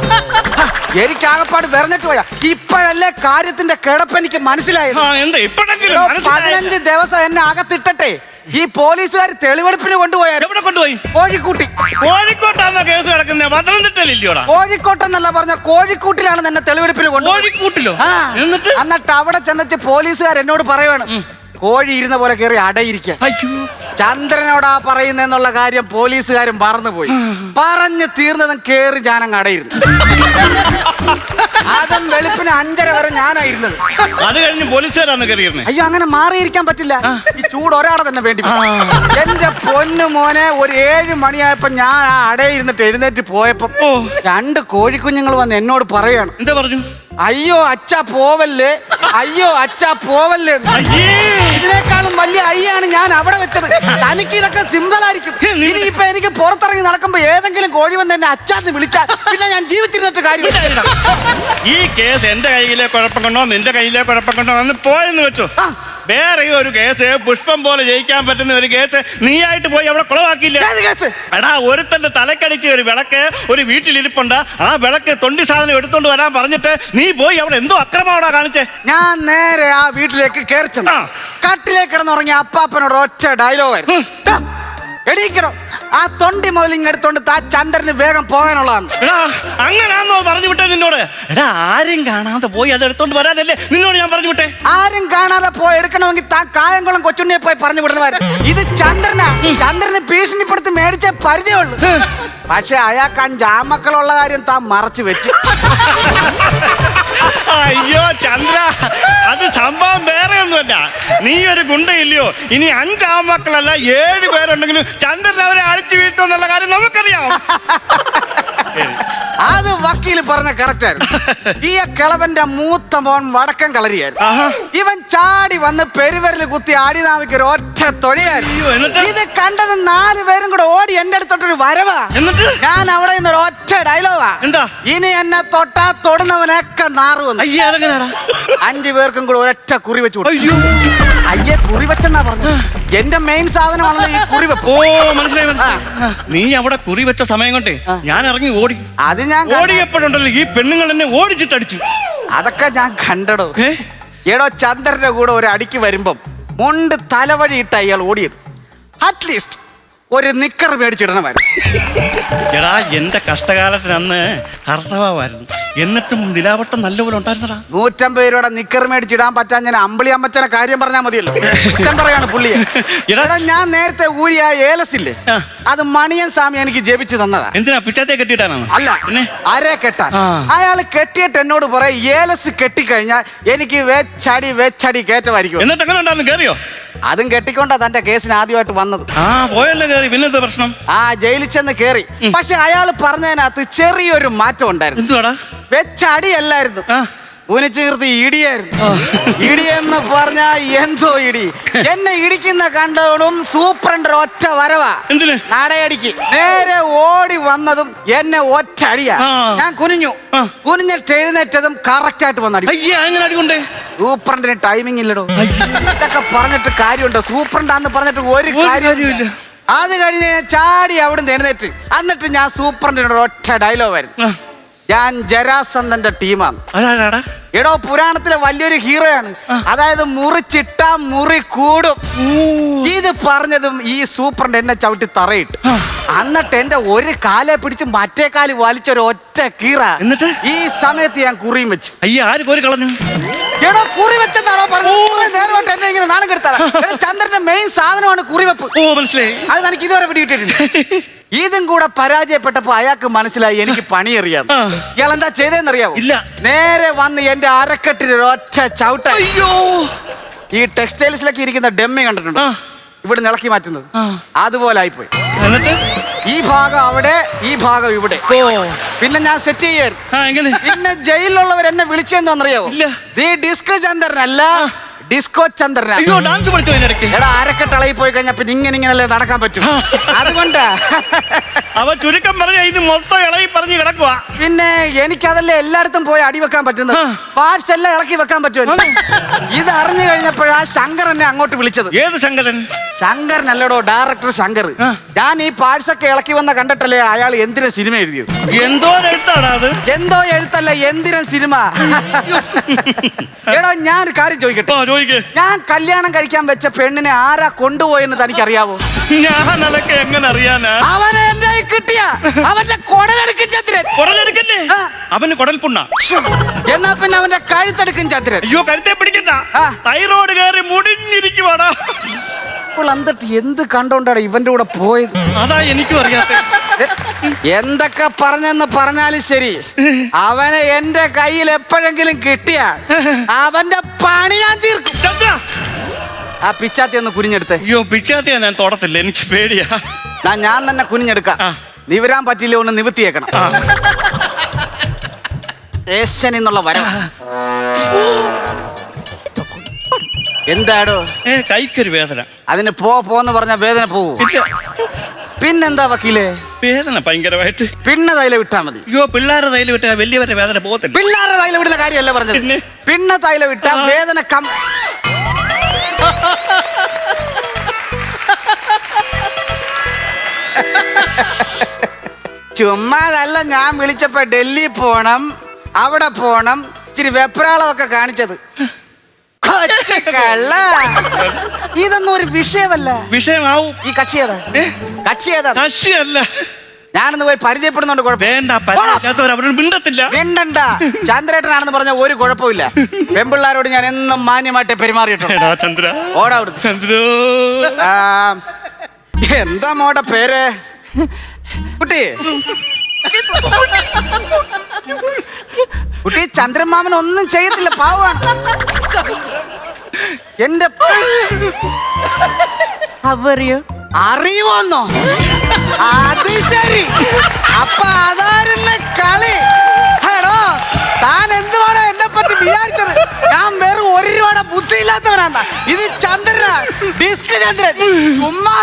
[SPEAKER 3] ഹ, എനിക്ക് ആകപ്പാട് വെറഞ്ഞിട്ട് പോയാ. ഇപ്പോഴല്ലേ കാര്യത്തിന്റെ കിടപ്പ് എനിക്ക് മനസ്സിലായത്.
[SPEAKER 1] ആ എന്താ ഇപ്പോഴെങ്കിലും
[SPEAKER 3] എടോ,
[SPEAKER 1] മനസ്സിലായോ?
[SPEAKER 3] പതിനഞ്ച് ദിവസം എന്നെ അകത്തിട്ടട്ടെ. ഈ പോലീസുകാർ തെളിവെടുപ്പിന് കൊണ്ടുപോയാ.
[SPEAKER 1] എവിടെ കൊണ്ടുപോയി?
[SPEAKER 3] കോഴിക്കൂട്ടി.
[SPEAKER 1] കോഴിക്കോട്ടാണോ കേസ് കിടക്കുന്നത് പത്തനംതിട്ടയില്ലയോടാ
[SPEAKER 3] കോഴിക്കോട്ടെന്നല്ല പറഞ്ഞ കോഴിക്കൂട്ടിലാണ് എന്നെ തെളിവെടുപ്പിന് കൊണ്ടുപോയി
[SPEAKER 1] കോഴിക്കൂട്ടിലോ?
[SPEAKER 3] ആ
[SPEAKER 1] എന്നിട്ട്?
[SPEAKER 3] എന്നിട്ട് അവിടെ ചെന്നിട്ട് പോലീസുകാർ എന്നോട് പറയുവാണ് കോഴി ഇരുന്ന പോലെ കയറി അടയിരിക്ക.
[SPEAKER 1] അയ്യോ.
[SPEAKER 3] ചന്ദ്രനോടാ പറയുന്നെന്നുള്ള കാര്യം പോലീസുകാരും മറന്നുപോയി. പറഞ്ഞു തീർന്നതും കേറി ഞാനങ്ങ് അടയിരുന്നു അതും വെളുപ്പിന് അഞ്ചര വരെ ഞാനായിരുന്നത്.
[SPEAKER 1] അത് കഴിഞ്ഞ് പോലീസുകാരാണ് കയറിയിരുന്നത്
[SPEAKER 3] അയ്യോ അങ്ങനെ മാറിയിരിക്കാൻ പറ്റില്ല. ഈ ചൂട് ഒരാളെ തന്നെ വേണ്ടി വരും. എന്റെ പൊന്നു മോനെ ഒരു ഏഴ് മണിയായപ്പോ ഞാൻ ആ അടയിരുന്നിട്ട് എഴുന്നേറ്റ് പോയപ്പോ
[SPEAKER 1] ഓ.
[SPEAKER 3] രണ്ട് കോഴിക്കുഞ്ഞുങ്ങൾ വന്ന് എന്നോട് പറയാണ്.
[SPEAKER 1] എന്താ പറഞ്ഞു?
[SPEAKER 3] അയ്യോ അച്ഛാ പോവല്ലേ? അയ്യോ അച്ഛാ പോവല്ലേ എന്ന്.
[SPEAKER 1] അയ്യേ.
[SPEAKER 3] ഇതിനേക്കാളും വലിയ അയ്യാണ് ഞാൻ അവിടെ വെച്ചത്. തനിക്ക് ഇതൊക്കെ
[SPEAKER 1] സിമ്പിളായിരിക്കും
[SPEAKER 3] ഇനി ഇപ്പൊ എനിക്ക് പുറത്തിറങ്ങി നടക്കുമ്പോ ഏതെങ്കിലും കോഴി വന്ന് എന്നെ അച്ഛാന്ന് വിളിച്ചാൽ പിന്നെ ഞാൻ ജീവിച്ചിരുന്നിട്ട് കാര്യം
[SPEAKER 1] ഈ കേസ് എന്റെ കയ്യിലെ കുഴപ്പം കൊണ്ടോ നിന്റെ കയ്യിലെ കുഴപ്പം കൊണ്ടോ അന്ന് പോയെന്ന് വെച്ചോ. വേറെ ഒരു കേസ് പുഷ്പം പോലെ ജയിക്കാൻ പറ്റുന്ന ഒരു കേസ് നീയായിട്ട് പോയി അവിടെ കുളവാക്കിയില്ല? എടാ ഒരുത്തന്റെ തലക്കടിച്ച് ഒരു വിളക്ക് ഒരു വീട്ടിലിരിപ്പുണ്ട്. ആ വിളക്ക് തൊണ്ടി സാധനം എടുത്തോണ്ട് വരാൻ പറഞ്ഞിട്ട് നീ പോയി അവിടെ എന്തോ അക്രമമാടാ കാണിച്ചേ?
[SPEAKER 3] ഞാൻ നേരെ ആ വീട്ടിലേക്ക് കയറി ചെന്നു.
[SPEAKER 1] ആ.
[SPEAKER 3] കട്ടിലേക്ക് കിടന്നുറങ്ങിയ അപ്പാപ്പനോട് ഒറ്റ ഡയലോഗ് ആയിരുന്നു. എണീക്കണോ? ആ തൊണ്ടി മുതൽ ഇങ്ങെടുത്തോണ്ട് താ ചന്ദ്രന് വേഗം പോകാനുള്ളതാണ്.
[SPEAKER 1] അങ്ങനാന്നോ പറഞ്ഞു വിട്ടേ നിന്നോട്? എടാ ആരും കാണാതെ പോയി അത് എടുത്തോണ്ട് വരാനല്ലേ നിന്നോട് ഞാൻ പറഞ്ഞു വിട്ടേ?
[SPEAKER 3] ആരും കാണാതെ പോയി എടുക്കണമെങ്കിൽ താൻ കായംകുളം കൊച്ചുണ്ണിയെ പോയി പറഞ്ഞു വിടണമായിരുന്നു. ഇത് ചന്ദ്രനാ. ചന്ദ്രനെ ഭീഷണിപ്പെടുത്തി മേടിച്ച പരിചയമുള്ളൂ. പക്ഷെ അയാൾക്ക് അഞ്ചാമക്കളുള്ള കാര്യം താൻ മറച്ചു വെച്ചു.
[SPEAKER 1] അയ്യോ ചന്ദ്ര അത് സംഭവം വേറെ ഒന്നുമല്ല നീ ഒരു ഗുണ്ടയില്ലയോ? ഇനി അഞ്ചാമക്കളല്ല ഏഴ് പേരുണ്ടെങ്കിലും ചന്ദ്രൻ അവരെ അടിച്ചു വീട്ടുമെന്നുള്ള കാര്യം നമുക്കറിയാം.
[SPEAKER 3] അത് വക്കീൽ പറഞ്ഞ കറക്റ്റ് ആയിരുന്നു ഈ കിളവന്റെ മൂത്ത മോൻ വടക്കം കളരിയായിരുന്നു. ഇവൻ ചാടി വന്ന് പെരുവരൽ കുത്തി ആടിനാമിക്ക് ഒരു ഒറ്റ തൊഴിയായിരുന്നു ഇത് കണ്ടത് നാല് പേരും കൂടെ ഓടി എന്റെ അടുത്തോട്ടൊരു വരവാ. ഞാൻ അവിടെ നിന്ന് ഒരു ഒറ്റ ഡയലോഗാ? ഇനി എന്നെ തൊട്ടാ തൊടുന്നവനൊക്കെ നാറുവന്നു. അഞ്ചു പേർക്കും കൂടെ ഒരൊറ്റ കുറി വെച്ചു എന്റെ മെയിൻ സാധനമാണല്ലോ ഈ
[SPEAKER 1] ഓ മനസ്സിലായി മനസ്സിലായി. നീ അവിടെ കുറി വെച്ച സമയം കൊണ്ട് ഞാൻ ഇറങ്ങി ഓടി.
[SPEAKER 3] അത് ഞാൻ കണ്ട-
[SPEAKER 1] ഓടിയപ്പോഴുണ്ടല്ലോ ഈ പെണ്ണുങ്ങൾ എന്നെ ഓടിച്ചിട്ടടിച്ചു.
[SPEAKER 3] അതൊക്കെ ഞാൻ കണ്ടടോ.
[SPEAKER 1] ഏ?
[SPEAKER 3] എടോ ചന്ദ്രന്റെ കൂടെ ഒരു അടിക്ക് വരുമ്പം മുണ്ട് തലവഴിയിട്ട അയാൾ ഓടിയത്. അറ്റ്ലീസ്റ്റ് ഒരു നിക്കർ മേടിച്ചിടണമായിരുന്നു
[SPEAKER 1] എടാ എന്റെ കഷ്ടകാലത്തിന് അന്ന് ഹർത്തവായിരുന്നു. എന്നിട്ടും നിലാവട്ടം നല്ലപോലെ ഉണ്ടായിരുന്നടാ.
[SPEAKER 3] നൂറ്റമ്പത് രൂപയുടെ നിക്കർ മേടിച്ചിടാൻ പറ്റാൻ ഞാൻ അമ്പിളി അമ്മച്ചനെ കാര്യം പറഞ്ഞാൽ മതിയല്ലോ. കുറ്റം പറയാണ് പുള്ളിയെ.
[SPEAKER 1] എടാ.
[SPEAKER 3] ഞാൻ നേരത്തെ ഊരിയ ആ ഏലസില്ലേ? അത് മണിയൻ സ്വാമി എനിക്ക് ജപിച്ചു തന്നതാ.
[SPEAKER 1] എന്തിനാ പിറ്റത്തെ കെട്ടിയിട്ടാണ്?
[SPEAKER 3] അല്ല അരേ കെട്ടാൻ. അയാൾ കെട്ടിയിട്ട് എന്നോട് പറയും ഏലസ് കെട്ടിക്കഴിഞ്ഞാൽ എനിക്ക് വെച്ചടി വെച്ചടി കയറ്റമായിരിക്കും.
[SPEAKER 1] എന്നിട്ട് എങ്ങനെ ഉണ്ടായിരുന്നു? കേറിയോ?
[SPEAKER 3] അതും കെട്ടിക്കൊണ്ടാ തന്റെ കേസിന് ആദ്യമായിട്ട് വന്നത്.
[SPEAKER 1] ആ പോയല്ലോ കേറി? പിന്നെന്താ പ്രശ്നം?
[SPEAKER 3] ആ ജയിലിൽ ചെന്ന് കേറി. പക്ഷെ അയാൾ പറഞ്ഞതിനകത്ത് ചെറിയൊരു മാറ്റം ഉണ്ടായിരുന്നു.
[SPEAKER 1] എന്തുവാടാ?
[SPEAKER 3] വെച്ചടിയല്ലായിരുന്നു ഉനിച്ചീർത്തി ഇടിയായിരുന്നു. ഇടി എന്ന് പറഞ്ഞ എന്തോ ഇടി. എന്നെ ഇടിക്കുന്ന കണ്ടോടും സൂപ്രണ്ട് ഒറ്റ വരവാ. നടയടിക്ക്. നേരെ ഓടി വന്നതും എന്നെ ഒറ്റ അടിയാ. ഞാൻ കുനിഞ്ഞു. കുനിഞ്ഞിട്ട് എഴുന്നേറ്റതും കറക്റ്റ് ആയിട്ട് വന്നടി സൂപ്രണ്ടിന് ടൈമിംഗ് ഇല്ലടോ. ഇതൊക്കെ പറഞ്ഞിട്ട് കാര്യമുണ്ടോ? സൂപ്രണ്ടാന്ന് പറഞ്ഞിട്ട് ഒരു
[SPEAKER 1] കാര്യം
[SPEAKER 3] കാര്യമില്ല അത് കഴിഞ്ഞ് ഞാൻ ചാടി അവിടുന്ന് എഴുന്നേറ്റ്. എന്നിട്ട് ഞാൻ സൂപ്രണ്ടിനോട് ഒറ്റ ഡയലോഗ് ആയിരുന്നു. ഞാൻ ജരാസന്ധന്റെ ടീമാണ്. എടോ പുരാണത്തിലെ വലിയൊരു ഹീറോയാണ്. അതായത് മുറിച്ചിട്ട മുറി കൂടും. ഇത് പറഞ്ഞതും ഈ സൂപ്രണ്ട് എന്നെ ചവിട്ടി തറയിട്ടു. എന്നിട്ട് എന്റെ ഒരു കാലെ പിടിച്ച് മറ്റേ കാൽ വലിച്ചൊരു ഒറ്റ കീറ.
[SPEAKER 1] എന്നിട്ട്?
[SPEAKER 3] ഈ സമയത്ത് ഞാൻ കുറിയും വെച്ചു.
[SPEAKER 1] അയ്യോ ആര് കോരി കളഞ്ഞു?
[SPEAKER 3] എടോ കുറി വെച്ചെന്നാണോ പറഞ്ഞത്? നേരമായിട്ട് എന്നെ ഇങ്ങനെ നാണം കെടുത്താ ചന്ദ്രന്റെ മെയിൻ സാധനമാണ് കുറിവെപ്പ്
[SPEAKER 1] ഓ മനസ്സിലായി.
[SPEAKER 3] അത് എനിക്ക് ഇതുവരെ പിടിയിട്ടിട്ടില്ല ഇതും കൂടെ പരാജയപ്പെട്ടപ്പോ അയാൾക്ക് മനസ്സിലായി എനിക്ക് പണിയറിയാം. ഇയാൾ എന്താ ചെയ്തതെന്നറിയാവോ
[SPEAKER 1] ഇല്ല.
[SPEAKER 3] നേരെ വന്ന് എന്റെ അരക്കെട്ടിൽ ഒറ്റ ചവിട്ട.
[SPEAKER 1] അയ്യോ.
[SPEAKER 3] ഈ ടെക്സ്റ്റൈൽസിലൊക്കെ ഇരിക്കുന്ന ഡെമ്മി കണ്ടിട്ടുണ്ടോ. ഇവിടെ നിളക്കി മാറ്റുന്നത്. അതുപോലെ ആയിപ്പോയി.
[SPEAKER 1] എന്നിട്ട്?
[SPEAKER 3] ഈ ഭാഗം അവിടെ ഈ ഭാഗം ഇവിടെ.
[SPEAKER 1] ഓ.
[SPEAKER 3] പിന്നെ ഞാൻ സെറ്റ് ചെയ്യാൻ.
[SPEAKER 1] ആ എങ്ങനെ?
[SPEAKER 3] പിന്നെ ജയിലിലുള്ളവർ എന്നെ വിളിച്ചെന്നറിയാവോ
[SPEAKER 1] ഇല്ല.
[SPEAKER 3] നീ ഡിസ്കോ ചന്ദ്രനല്ല ഡിസ്കോ ചന്ദ്രനാ
[SPEAKER 1] അയ്യോ ഡാൻസ് പഠിച്ചോ ഇതിനിടയ്ക്ക്?
[SPEAKER 3] എടാ അരക്കെട്ടളയി പോയി കഴിഞ്ഞാൽ പിന്നെ ഇങ്ങനെ ഇങ്ങനല്ലേ നടക്കാൻ പറ്റും. അതുകൊണ്ട്
[SPEAKER 1] അവ ചുരുക്കം പറഞ്ഞു ഇത് മൊത്തം ഇളകി പറഞ്ഞു കിടക്കുക
[SPEAKER 3] പിന്നെ എനിക്കതല്ലേ എല്ലായിടത്തും പോയി അടി വെക്കാൻ പറ്റുന്നത്. പാർട്സ് എല്ലാം ഇളക്കി വെക്കാൻ പറ്റുമല്ലോ. ഇത് അറിഞ്ഞു കഴിഞ്ഞപ്പോഴാ ശങ്കർ എന്നെ അങ്ങോട്ട് വിളിച്ചത്.
[SPEAKER 1] ഏത് ശങ്കരൻ?
[SPEAKER 3] ശങ്കരനല്ലടോ ഡയറക്ടർ ശങ്കർ. ഞാൻ ഈ പാർട്സ് ഒക്കെ ഇളക്കി വന്ന കണ്ടിട്ടല്ലേ അയാൾ എന്തിനാ സിനിമ എഴുതിയത്?
[SPEAKER 1] എന്തോ എഴുത്താണ് അത്.
[SPEAKER 3] എന്തോ എഴുത്തല്ല എന്തിനും സിനിമ? എടോ ഞാൻ കാര്യം ചോദിക്കട്ടെ?
[SPEAKER 1] ചോദിക്ക്.
[SPEAKER 3] ഞാൻ കല്യാണം കഴിക്കാൻ വെച്ച പെണ്ണിനെ ആരാ കൊണ്ടുപോയെന്ന് തനിക്കറിയാവോ?
[SPEAKER 1] ഞാൻ അതൊക്കെ എങ്ങനെ അറിയാനാ?
[SPEAKER 3] അവനെ എന്റെ കയ്യിൽ കിട്ടിയ. അവന്റെ കൊടലെടുക്കും ചന്ദ്രൻ.
[SPEAKER 1] കുടലെടുക്കല്ലേ. അവന് കുടൽ
[SPEAKER 3] പുണ്ണ. എന്നാ പിന്നെ അവന്റെ കഴുത്തെടുക്കും ചന്ദ്രൻ.
[SPEAKER 1] അയ്യോ കഴുത്തെ പിടിക്കണ്ട. തൈറോയ്ഡ് കയറി മുടിഞ്ഞിരിക്കുവാടാ.
[SPEAKER 3] ഇപ്പോൾ എന്നിട്ട് എന്ത് കണ്ടോണ്ടാണ് ഇവന്റെ കൂടെ പോയത്?
[SPEAKER 1] അതാ എനിക്കും അറിയാത്ത.
[SPEAKER 3] എന്തൊക്കെ പറഞ്ഞെന്ന് പറഞ്ഞാലും ശരി. അവനെ എന്റെ കയ്യിൽ എപ്പോഴെങ്കിലും കിട്ടിയ അവന്റെ പണി ഞാൻ തീർക്കും.
[SPEAKER 1] ചന്ദ്ര!
[SPEAKER 3] ആ പിച്ചാത്തി ഒന്ന് കുനിഞ്ഞെടുത്തേ.
[SPEAKER 1] അയ്യോ പിച്ചാത്തിയാ ഞാൻ തൊടത്തില്ല. എനിക്ക് പേടിയാ.
[SPEAKER 3] ഞാൻ ഞാൻ തന്നെ കുനിഞ്ഞെടുക്കാം.
[SPEAKER 1] ആ.
[SPEAKER 3] നിവരാൻ പറ്റില്ല ഒന്ന് നിവർത്തിയേക്കണം ഏശൻ എന്നുള്ള വരം എന്താടോ?
[SPEAKER 1] ഏ കൈക്കൊരു വേദന.
[SPEAKER 3] അതിന് പോ പോന്ന് പറഞ്ഞ വേദന പോവും?
[SPEAKER 1] ഇല്ല.
[SPEAKER 3] പിന്നെന്താ വക്കീലേ?
[SPEAKER 1] വേദന ഭയങ്കരമായിട്ട്.
[SPEAKER 3] പിന്നെ തൈല വിട്ടാ മതി.
[SPEAKER 1] അയ്യോ പിള്ളേരുടെ തൈല വിട്ടാ വലിയവരുടെ വേദന പോകത്തില്ല.
[SPEAKER 3] പിള്ളേരുടെ തൈല വിടുന്ന കാര്യമല്ല പറഞ്ഞത്.
[SPEAKER 1] പിന്നെ?
[SPEAKER 3] പിന്നെ തൈല വിട്ടാ വേദന കം ചുമ്മാതല്ല ഞാൻ വിളിച്ചപ്പോ ഡൽഹി പോണം അവിടെ പോണം ഇച്ചിരി വെപ്രാളമൊക്കെ കാണിച്ചത്. കള്ള ഇതൊന്നും ഒരു വിഷയമല്ല.
[SPEAKER 1] വിഷയമാവും.
[SPEAKER 3] ഈ കക്ഷി ഏതാ? കക്ഷി ഏതാ?
[SPEAKER 1] കക്ഷിയല്ല.
[SPEAKER 3] ഞാനൊന്ന് പോയി പരിചയപ്പെടുന്നുണ്ട്
[SPEAKER 1] വേണ്ട അവരോട് മിണ്ടത്തില്ല.
[SPEAKER 3] മിണ്ടണ്ട. ചന്ദ്രേട്ടനാണെന്ന് പറഞ്ഞ ഒരു കുഴപ്പമില്ല പെമ്പിള്ളാരോട് ഞാൻ എന്നും മാന്യമായിട്ട് പെരുമാറിയിട്ടുണ്ട്.
[SPEAKER 1] ചന്ദ്ര.
[SPEAKER 3] ഓടാ.
[SPEAKER 1] ചന്ദ്രോ.
[SPEAKER 3] എന്താ മോടെ പേര്? കുട്ടി. കുട്ടി ചന്ദ്രമാമൻ ഒന്നും ചെയ്യത്തില്ല പാവാണ് എന്റെ
[SPEAKER 2] അവറിയോ
[SPEAKER 3] അറിയുമോന്നോ അത് ശരി. അപ്പൊ അതായിരുന്ന കളി. ഹലോ താൻ എന്തുവാണ് എന്നെ പറ്റി വിചാരിച്ചത്? ഞാൻ വെറും ഒരു രൂപയുടെ ബുദ്ധിയില്ലാത്തവനാ ഇത് ചന്ദ്രനാ ഡിസ്ക് ചന്ദ്രൻ. ചുമ്മാ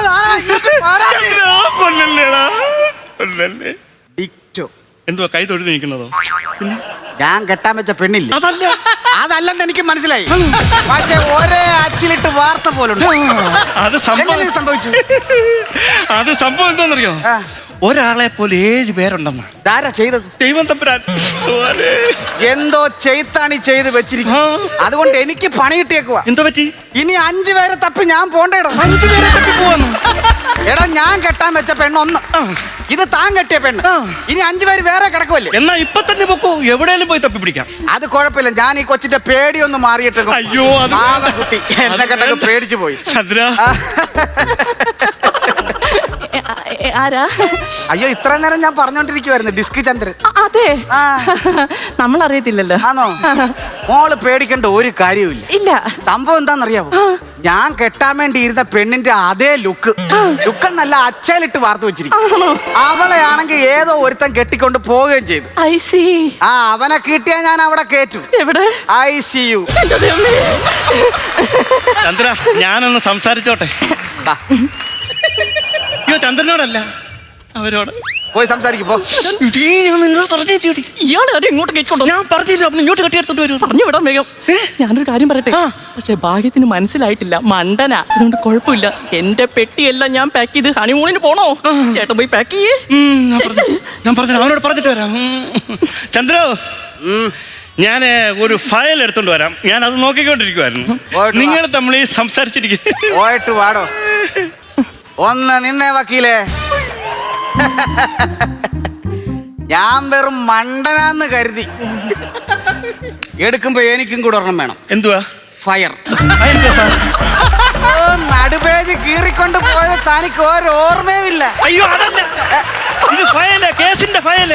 [SPEAKER 1] എന്തുവാ കൈ തൊഴുതി നിൽക്കുന്നതോ? പിന്നെ?
[SPEAKER 3] ഞാൻ കെട്ടാൻ വെച്ച പെണ്ണില്ല?
[SPEAKER 1] അതല്ല.
[SPEAKER 3] അതല്ലെന്ന് എനിക്ക് മനസ്സിലായി. പക്ഷെ ഒരേ അച്ചിലിട്ട് വാർത്ത പോലുണ്ട്.
[SPEAKER 1] അത്
[SPEAKER 3] എങ്ങനെ ഇത് സംഭവിച്ചു?
[SPEAKER 1] അത് സംഭവം എന്താണെന്നറിയോ?
[SPEAKER 3] ആ.
[SPEAKER 1] ഒരാളെ പോലെ ഏഴ് പേരുണ്ടെന്ന്.
[SPEAKER 3] ധാര ചെയ്തത്?
[SPEAKER 1] ദൈവം തമ്പുരാൻ. ഓരേ.
[SPEAKER 3] എന്തോ ചെയ്ത്താണി ചെയ്ത് വെച്ചിരിക്കും അതുകൊണ്ട് എനിക്ക് പണി കിട്ടിയേക്കുവാ.
[SPEAKER 1] എന്തോ പറ്റി?
[SPEAKER 3] ഇനി അഞ്ചു പേരെ തപ്പി ഞാൻ പോണ്ടേടോ
[SPEAKER 1] അഞ്ചു പേരെ
[SPEAKER 3] എടാ ഞാൻ കെട്ടാൻ വെച്ച പെണ്ണൊന്ന്
[SPEAKER 1] ആ.
[SPEAKER 3] ഇത് താൻ കെട്ടിയ പെണ്ണ്.
[SPEAKER 1] ആ.
[SPEAKER 3] ഇനി അഞ്ചു പേര് വേറെ കിടക്കുമല്ലേ
[SPEAKER 1] എന്നാ ഇപ്പൊ തന്നെ പൊക്കോ. എവിടെയെങ്കിലും പോയി തപ്പി പിടിക്കാം.
[SPEAKER 3] അത് കുഴപ്പമില്ല. ഞാൻ ഈ കൊച്ചിന്റെ പേടിയൊന്ന് മാറിയിട്ടുണ്ട്
[SPEAKER 1] അയ്യോ, അത്.
[SPEAKER 3] കുട്ടി. എന്നെ
[SPEAKER 1] കെട്ടൊക്കെ
[SPEAKER 3] കണ്ടൊക്കെ പേടിച്ചു പോയി.
[SPEAKER 1] ചന്ദ്ര.
[SPEAKER 2] ആരാ?
[SPEAKER 3] അയ്യോ ഇത്ര നേരം ഞാൻ പറഞ്ഞോണ്ടിരിക്കുവായിരുന്നു. ഡിസ്ക് ചന്ദ്രൻ.
[SPEAKER 2] അതെ. നമ്മൾ അറിയത്തില്ലല്ലോ
[SPEAKER 3] ആണോ മോൾ പേടിക്കേണ്ട ഒരു കാര്യവും
[SPEAKER 2] ഇല്ല.
[SPEAKER 3] സംഭവം എന്താണെന്നറിയാവോ? ഞാൻ കെട്ടാൻ വേണ്ടി ഇരുന്ന പെണ്ണിന്റെ അതേ ലുക്ക്. ലുക്ക് നല്ല അച്ചയിലിട്ട് വാർത്തു വെച്ചിരിക്കും. അവളെ ആണെങ്കിൽ ഏതോ ഒരുത്തൻ കെട്ടിക്കൊണ്ട് പോവുകയും ചെയ്തു.
[SPEAKER 2] I see.
[SPEAKER 3] ആ അവനെ കിട്ടിയാ ഞാൻ അവിടെ കേറ്റു.
[SPEAKER 2] എവിടെ?
[SPEAKER 3] I C U.
[SPEAKER 1] ചന്ദ്ര ഞാനൊന്ന് സംസാരിച്ചോട്ടെ? അയ്യോ ചന്ദ്രനോടല്ല. അവരോട്.
[SPEAKER 3] പോയി സംസാരിക്കും പോ.
[SPEAKER 1] ഇടീ, നിന്നോട് പറഞ്ഞു
[SPEAKER 2] ഇയാളെ ആരും ഇങ്ങോട്ട്
[SPEAKER 1] ഞാൻ പറഞ്ഞില്ല ഇങ്ങോട്ട് കെട്ടിയെടുത്തോണ്ട് വരൂ.
[SPEAKER 2] പറഞ്ഞു വിടാൻ വേഗം. ഞാനൊരു കാര്യം പറയട്ടെ. പക്ഷെ ഭാഗ്യത്തിന് മനസ്സിലായിട്ടില്ല. മണ്ടന. അതുകൊണ്ട് കുഴപ്പമില്ല. എന്റെ പെട്ടിയെല്ലാം ഞാൻ പാക്ക് ചെയ്ത് ഹണിമൂണിന് പോണോ? ചേട്ടൻ പോയി പാക്ക് ചെയ്യേ.
[SPEAKER 1] ഞാൻ പറഞ്ഞു അവനോട് പറഞ്ഞിട്ട് വരാം. ചന്ദ്രോ ഞാൻ ഒരു ഫയൽ എടുത്തോണ്ട് വരാം. ഞാൻ അത് നോക്കിക്കൊണ്ടിരിക്കുവായിരുന്നു നിങ്ങൾ തമ്മിൽ ഈ സംസാരിച്ചിരിക്കും.
[SPEAKER 3] വാടോ. ഒന്ന് നിന്നേ വക്കീലേ. ഞാൻ വെറും മണ്ടനാന്ന് കരുതി. എടുക്കുമ്പോ എനിക്കും കൂടെ ഒരെണ്ണം വേണം.
[SPEAKER 1] എന്തുവാ?
[SPEAKER 3] ഫയർ. നടുപേജ് കീറിക്കൊണ്ട് പോയത് തനിക്ക് ഒരു ഓർമ്മയുമില്ല
[SPEAKER 1] അയ്യോ കേസിന്റെ ഫയൽ.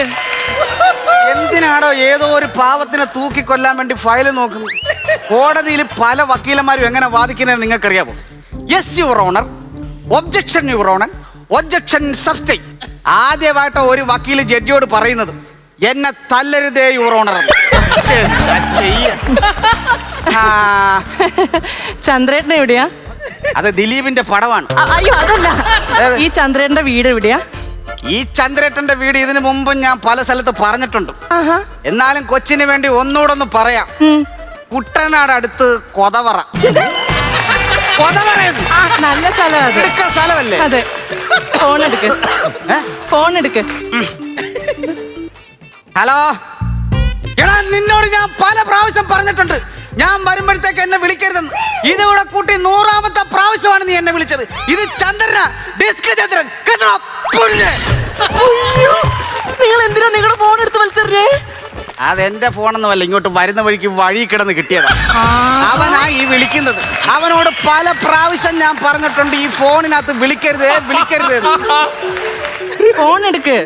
[SPEAKER 3] എന്തിനാണോ ഏതോ ഒരു പാവത്തിനെ തൂക്കിക്കൊല്ലാൻ വേണ്ടി ഫയൽ നോക്കുന്നത് കോടതിയിൽ പല വക്കീലന്മാരും എങ്ങനെ വാദിക്കുന്നതെന്ന് നിങ്ങൾക്കറിയാമോ yes your honour objection your objection സബ്സ്റ്റൈൻ ആദ്യമായിട്ട് ഒരു വക്കീൽ ജഡ്ജിയോട് പറയുന്നത്. എന്നെ തല്ലരുതേ യുറോണർ
[SPEAKER 2] ചന്ദ്രേട്ടൻ എവിടെയാ?
[SPEAKER 3] അത് ദിലീപിന്റെ പടമാണ്.
[SPEAKER 2] അയ്യോ അതല്ല. ഈ ചന്ദ്രേട്ടന്റെ വീട് എവിടെയാ?
[SPEAKER 3] ഈ ചന്ദ്രേട്ടന്റെ വീട് ഇതിനു മുമ്പും ഞാൻ പല സ്ഥലത്ത് പറഞ്ഞിട്ടുണ്ട്. എന്നാലും കൊച്ചിന് വേണ്ടി ഒന്നുകൂടെ ഒന്ന് പറയാം. കുട്ടനാട് അടുത്ത് കൊതവറ.
[SPEAKER 2] ആ നല്ല സ്ഥലം അത്.
[SPEAKER 3] ഇടുക്ക സ്ഥലമല്ലേ?
[SPEAKER 2] അതെ. ഫോൺ എടുക്ക്. ഫോൺ എടുക്ക്.
[SPEAKER 3] ഹലോ? എടാ നിന്നോട് ഞാൻ പല പ്രാവശ്യം പറഞ്ഞിട്ടുണ്ട്. ഞാൻ വരുമ്പോഴത്തേക്ക് എന്നെ വിളിക്കരുതെന്ന്. ഇതിവിടെ കൂട്ടി നൂറാമത്തെ പ്രാവശ്യമാണ് നീ എന്നെ വിളിച്ചത്. ഇത് ചന്ദ്രന ഡിസ്ക് ചന്ദ്രൻ. കേട്ടോ
[SPEAKER 2] നിങ്ങൾ എന്തിനാ നിങ്ങളുടെ ഫോൺ എടുത്ത് വലിച്ചെറിഞ്ഞേ?
[SPEAKER 3] അതെന്റെ ഫോണൊന്നുമല്ല ഇങ്ങോട്ട് വരുന്ന വഴിക്ക് വഴി കിടന്ന് കിട്ടിയതാ. അവനാ ഈ വിളിക്കുന്നത്. അവനോട് പല പ്രാവശ്യം ഞാൻ പറഞ്ഞിട്ടുണ്ട് ഈ ഫോണിനകത്ത് വിളിക്കരുത് വിളിക്കരുത്.
[SPEAKER 2] ഫോൺ എടുക്ക്.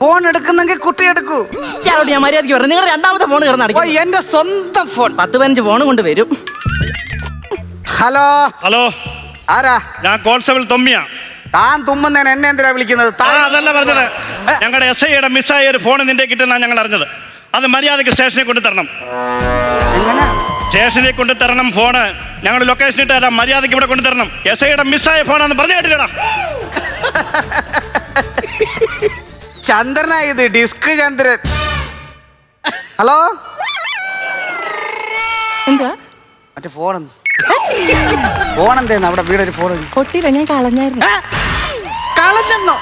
[SPEAKER 3] ഫോൺ എടുക്കുന്നെങ്കിൽ കുട്ടി എടുക്കൂ.
[SPEAKER 2] ഇയാളോട് ഞാൻ മര്യാദയ്ക്ക് പറഞ്ഞു നിങ്ങൾ രണ്ടാമത്തെ ഫോൺ കിടന്ന്
[SPEAKER 3] ഓ എന്റെ സ്വന്തം ഫോൺ.
[SPEAKER 2] പത്ത് പതിനഞ്ച് ഫോൺ കൊണ്ട് വരും.
[SPEAKER 3] ഹലോ.
[SPEAKER 1] ഹലോ.
[SPEAKER 3] ആരാ?
[SPEAKER 1] ഞാൻ കോൺസ്റ്റബിൾ തൊമ്മിയ.
[SPEAKER 3] താൻ തുമ്മുന്നതിന് എന്നെ എന്തിനാ വിളിക്കുന്നത്?
[SPEAKER 1] ആ
[SPEAKER 3] താൻ
[SPEAKER 1] അതല്ല പറഞ്ഞത്. ഞങ്ങളുടെ എസ് ഐയുടെ മിസ്സായ ഒരു ഫോൺ നിന്റെ കിട്ടുന്ന ഞങ്ങൾ അറിഞ്ഞത്. അത് മര്യാദയ്ക്ക് സ്റ്റേഷനിൽ കൊണ്ടു തരണം
[SPEAKER 3] എങ്ങനെ?
[SPEAKER 1] സ്റ്റേഷനിൽ കൊണ്ടു തരണം ഫോണ്. ഞങ്ങൾ ലൊക്കേഷൻ ഇട്ട് തരാം. മര്യാദയ്ക്ക് ഇവിടെ കൊണ്ടു തരണം എസ് ഐയുടെ മിസ്സായ ഫോണാന്ന് പറഞ്ഞു കേട്ടില്ലടാ.
[SPEAKER 3] ചന്ദ്രനാ ഇത് ഡിസ്ക് ചന്ദ്രൻ. ഹലോ?
[SPEAKER 2] എന്താ?
[SPEAKER 3] മറ്റേ ഫോൺ ഫോൺ എന്തേന്ന് അവിടെ വീടൊരു ഫോൺ
[SPEAKER 2] കൊട്ടിയില്ല ഞാൻ കളഞ്ഞായിരുന്നു.
[SPEAKER 3] കളഞ്ഞെന്നോ?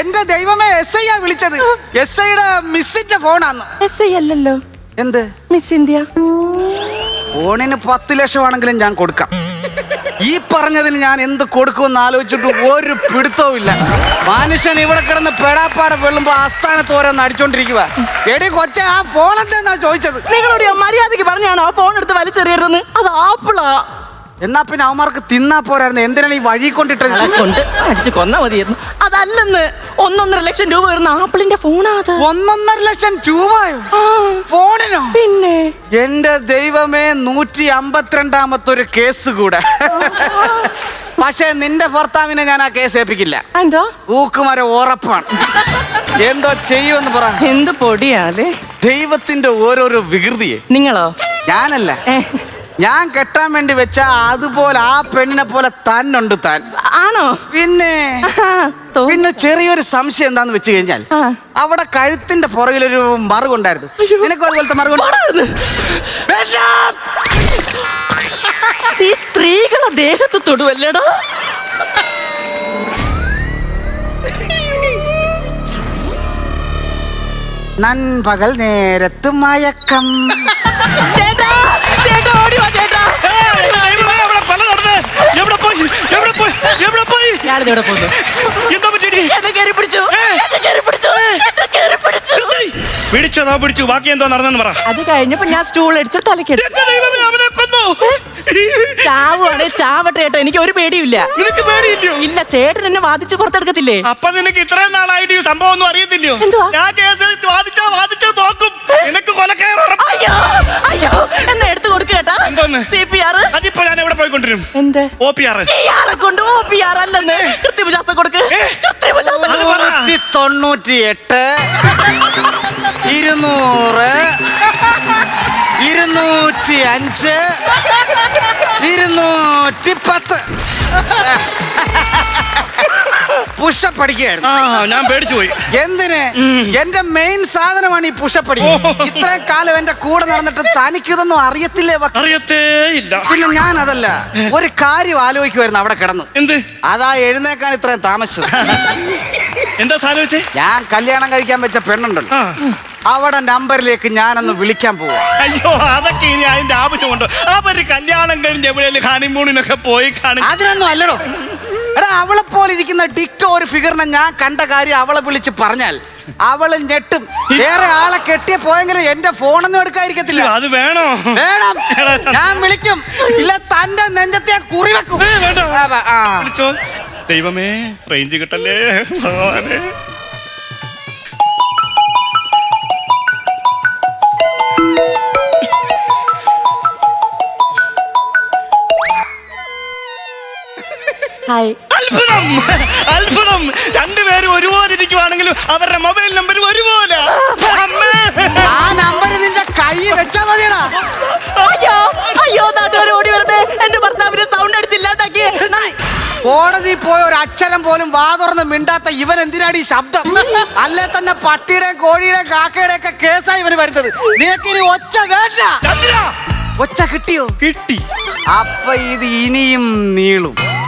[SPEAKER 3] എന്റെ ദൈവമേ എസ് ഐ ആ വിളിച്ചത്. എസ് ഐയുടെ മിസ്സിന്റെ ഫോണാന്ന്.
[SPEAKER 2] എസ് ഐ അല്ലല്ലോ.
[SPEAKER 3] എന്ത്?
[SPEAKER 2] മിസ് ഇന്ത്യ
[SPEAKER 3] ഫോണിന് പത്ത് ലക്ഷം ആണെങ്കിലും ഞാൻ കൊടുക്കാം. ഈ പറഞ്ഞതിന് ഞാൻ എന്ത് കൊടുക്കുമെന്ന് ആലോചിച്ചിട്ട് ഒരു പിടുത്തവും ഇല്ല. മനുഷ്യൻ ഇവിടെ കിടന്ന് പെടാപ്പാടെ വെള്ളുമ്പോ ആസ്ഥാനത്ത് ഓരോന്ന് അടിച്ചോണ്ടിരിക്കുക എടി കൊച്ച ആ ഫോൺ എന്താ ചോദിച്ചത്?
[SPEAKER 2] നിങ്ങളോട് മര്യാദയ്ക്ക് പറഞ്ഞാണോ ആ ഫോൺ എടുത്ത് വലിച്ചെറിയരുതെന്ന്? അത് ആപ്പിളാ.
[SPEAKER 3] എന്നാ പിന്നെ അവന്മാർക്ക് തിന്നാ പോരായിരുന്നു. എന്തിനാണ് ഈ വഴി കൊണ്ടിട്ടത്?
[SPEAKER 2] കൊണ്ട് അടിച്ച് കൊന്നാ മതിയായിരുന്നു. അതല്ലെന്ന് ഒന്നൊന്നര ലക്ഷം രൂപ വരുന്ന ആപ്പിളിന്റെ ഫോണാ അത്.
[SPEAKER 3] ഒന്നൊന്നര ലക്ഷം രൂപയോ
[SPEAKER 2] ആ,
[SPEAKER 3] ഫോണിനോ?
[SPEAKER 2] പിന്നെ?
[SPEAKER 3] എന്റെ ദൈവമേ നൂറ്റി അമ്പത്തിരണ്ടാമത്തെ ഒരു കേസ് കൂടെ. പക്ഷേ നിന്റെ ഭർത്താവിനെ ഞാൻ ആ കേസ് ഏൽപ്പിക്കില്ല.
[SPEAKER 2] എന്തോ?
[SPEAKER 3] ഊക്കുമര ഉറപ്പാണ്. എന്തോ ചെയ്യുമെന്ന് പറ.
[SPEAKER 2] എന്ത് പൊടിയാലേ
[SPEAKER 3] ദൈവത്തിന്റെ ഓരോരോ വികൃതിയെ.
[SPEAKER 2] നിങ്ങളോ?
[SPEAKER 3] ഞാനല്ല. ഞാൻ കെട്ടാൻ വേണ്ടി വെച്ച അതുപോലെ ആ പെണ്ണിനെ പോലെ തന്നുണ്ട് താൻ.
[SPEAKER 2] ആണോ?
[SPEAKER 3] പിന്നെ പിന്നെ ചെറിയൊരു സംശയം എന്താന്ന് വെച്ച് കഴിഞ്ഞാൽ അവിടെ കഴുത്തിന്റെ പുറകിലൊരു മറുകുണ്ടായിരുന്നു. നിനക്ക് അതുപോലത്തെ മറുകുണ്ട്?
[SPEAKER 2] പോടാ അവിടുന്ന്. ഈ സ്ത്രീകളെ ദേഹത്ത് തൊടുവല്ലേടാ?
[SPEAKER 3] നൻപകൽ നേരത്ത് മയക്കം.
[SPEAKER 2] ചേട്ടാ പോകുന്നു പിടിച്ചു. പിടിച്ചു.
[SPEAKER 1] ബാക്കി എന്തോ നടന്നെന്ന് പറ.
[SPEAKER 2] അത് കഴിഞ്ഞപ്പോ ഞാൻ സ്റ്റൂൾ അടിച്ച് തലക്കെടുത്തു ചാവുവാണേ ചാവട്ടെ ചേട്ടാ എനിക്ക് ഒരു പേടിയില്ല
[SPEAKER 1] നിനക്ക് പേടിയില്ലയോ?
[SPEAKER 2] ഇല്ല ചേട്ടൻ എന്നെ വാദിച്ച് പുറത്തെടുക്കത്തില്ലേ?
[SPEAKER 1] അപ്പൊ നിനക്ക് ഇത്രയും നാളായിട്ട് ഈ സംഭവം ഒന്നും അറിയത്തില്ലയോ?
[SPEAKER 2] എന്തുവാ?
[SPEAKER 1] ഞാൻ കേസ് വാദിച്ചാ വാദിച്ചാ തോക്കും. നിനക്ക് കൊലക്കയർ ഉറപ്പ്.
[SPEAKER 2] അയ്യോ അയ്യോ എന്നെ എടുത്തു കൊടുക്ക് കേട്ടാ
[SPEAKER 1] എന്തോന്ന്?
[SPEAKER 2] സി പി ആർ
[SPEAKER 1] അതിപ്പോ ഞാൻ എവിടെ പോയിക്കൊണ്ടിരും?
[SPEAKER 2] എന്ത്?
[SPEAKER 1] ഒ പി ആർ
[SPEAKER 2] ഇയാളെ കൊണ്ട് ഓ പി ആർ അല്ലെന്ന്. കൃത്രിമശ്വാസം കൊടുക്ക്.
[SPEAKER 1] ഏ?
[SPEAKER 2] കൃത്രിമശ്വാസം
[SPEAKER 1] അത്
[SPEAKER 2] കൊടുക്ക്.
[SPEAKER 3] നൂറ്റി തൊണ്ണൂറ്റി എട്ട് ഇരുന്നൂറ്. ഇരുന്നൂറ്റി അഞ്ച് ഇരുന്നൂറ്റി പത്ത് പുഷപ്പ് അടിക്കുകയായിരുന്നു.
[SPEAKER 1] ആ ഞാൻ പേടിച്ചു പോയി.
[SPEAKER 3] എന്തിന്? എന്റെ മെയിൻ സാധനമാണ് ഈ പുഷപ്പടി ഇത്രയും കാലം എന്റെ കൂടെ നടന്നിട്ട് തനിക്കിതൊന്നും അറിയത്തില്ലേ വക്ക?
[SPEAKER 1] അറിയത്തേ ഇല്ല.
[SPEAKER 3] പിന്നെ ഞാൻ അതല്ല ഒരു കാര്യം ആലോചിക്കുമായിരുന്നു അവിടെ കിടന്നു.
[SPEAKER 1] എന്ത്?
[SPEAKER 3] അതാ എഴുന്നേക്കാൻ ഇത്രയും താമസിച്ചത്.
[SPEAKER 1] എന്താ സാലോചിച്ചേ
[SPEAKER 3] ഞാൻ കല്യാണം കഴിക്കാൻ വെച്ച പെണ്ണുണ്ടല്ലോ.
[SPEAKER 1] ആ.
[SPEAKER 3] അവിടെ നമ്പറിലേക്ക് ഞാനൊന്ന് വിളിക്കാൻ പോവാ.
[SPEAKER 1] അയ്യോ അതൊക്കെ ഇനി അതിന്റെ ആവശ്യമുണ്ടോ. അവർ കല്യാണം കഴിഞ്ഞ് എവിടെയെങ്കിലും ഹണിമൂണിനൊക്കെ പോയി കാണും
[SPEAKER 3] അതിനൊന്നും അല്ലടോ. എടാ അവളെ പോലെ ഇരിക്കുന്ന ടിക്ടോ ഒരു ഫിഗറിനെ ഞാൻ കണ്ട കാര്യം അവളെ വിളിച്ച് പറഞ്ഞാൽ അവൾ ഞെട്ടും. വേറെ ആളെ കെട്ടിയ പോയെങ്കിലും എന്റെ ഫോണൊന്നും എടുക്കാതിരിക്കത്തില്ല.
[SPEAKER 1] അത് വേണോ?
[SPEAKER 3] വേണം. ഞാൻ വിളിക്കും. ഇല്ല തന്റെ നെഞ്ചത്തെ കുറി വെക്കും
[SPEAKER 1] ഏ, വേണ്ട.
[SPEAKER 3] ആ, ആ, ആ.
[SPEAKER 1] വിളിച്ചോ? ദൈവമേ റേഞ്ച് കിട്ടല്ലേ? ഭഗവാനെ.
[SPEAKER 2] ഹായ്.
[SPEAKER 1] അത്ഭുതം. അത്ഭുതം. രണ്ടുപേരും ഒരുപോലെ ഇരിക്കുവാണെങ്കിലും അവരുടെ മൊബൈൽ നമ്പർ ഒരുപോലെ. അമ്മേ.
[SPEAKER 3] ആ നമ്പർ നിന്റെ കൈ വെച്ചാ മതിയടാ.
[SPEAKER 2] അയ്യോ അയ്യോ നാട്ടുകാർ ഓടി വരുന്നേ എന്റെ ഭർത്താവിനെ സൗണ്ട് അടിച്ചില്ലാതാക്കി
[SPEAKER 3] കോടതി പോയ ഒരു അക്ഷരം പോലും വാ തുറന്ന് മിണ്ടാത്ത ഇവൻ എന്തിനാണ് ഈ ശബ്ദം? അല്ലേ തന്നെ പട്ടിയുടെയും കോഴിയുടെയും കാക്കയുടെ ഒക്കെ കേസാ ഇവന് വരുന്നത്. നിനക്കിനി ഒച്ച വേണ്ട. ഒച്ച കിട്ടിയോ?
[SPEAKER 1] കിട്ടി.
[SPEAKER 3] അപ്പൊ ഇത് ഇനിയും നീളും.